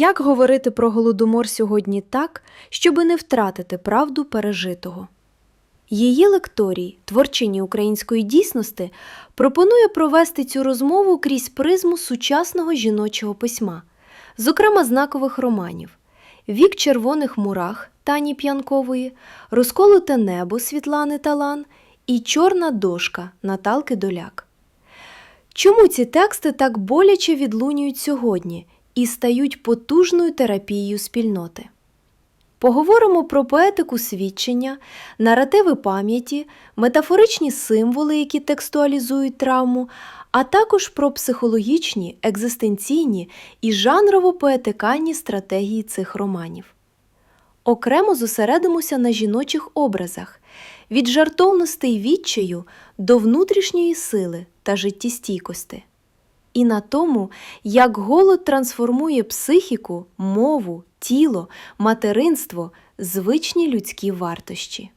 Як говорити про голодомор сьогодні так, щоби не втратити правду пережитого? Її лекторій, творчині української дійсності, пропонує провести цю розмову крізь призму сучасного жіночого письма, зокрема знакових романів Вік червоних мурах Тані П'янкової, Розколоте небо Світлани Талан і Чорна дошка Наталки Доляк. Чому ці тексти так боляче відлунюють сьогодні і стають потужною терапією спільноти? Поговоримо про поетику свідчення, наративи пам'яті, метафоричні символи, які текстуалізують травму, а також про психологічні, екзистенційні і жанрово-поетикальні стратегії цих романів. Окремо зосередимося на жіночих образах від жартовностей й відчаю до внутрішньої сили та життєстійкості, і на тому, як голод трансформує психіку, мову, тіло, материнство, звичні людські вартощі.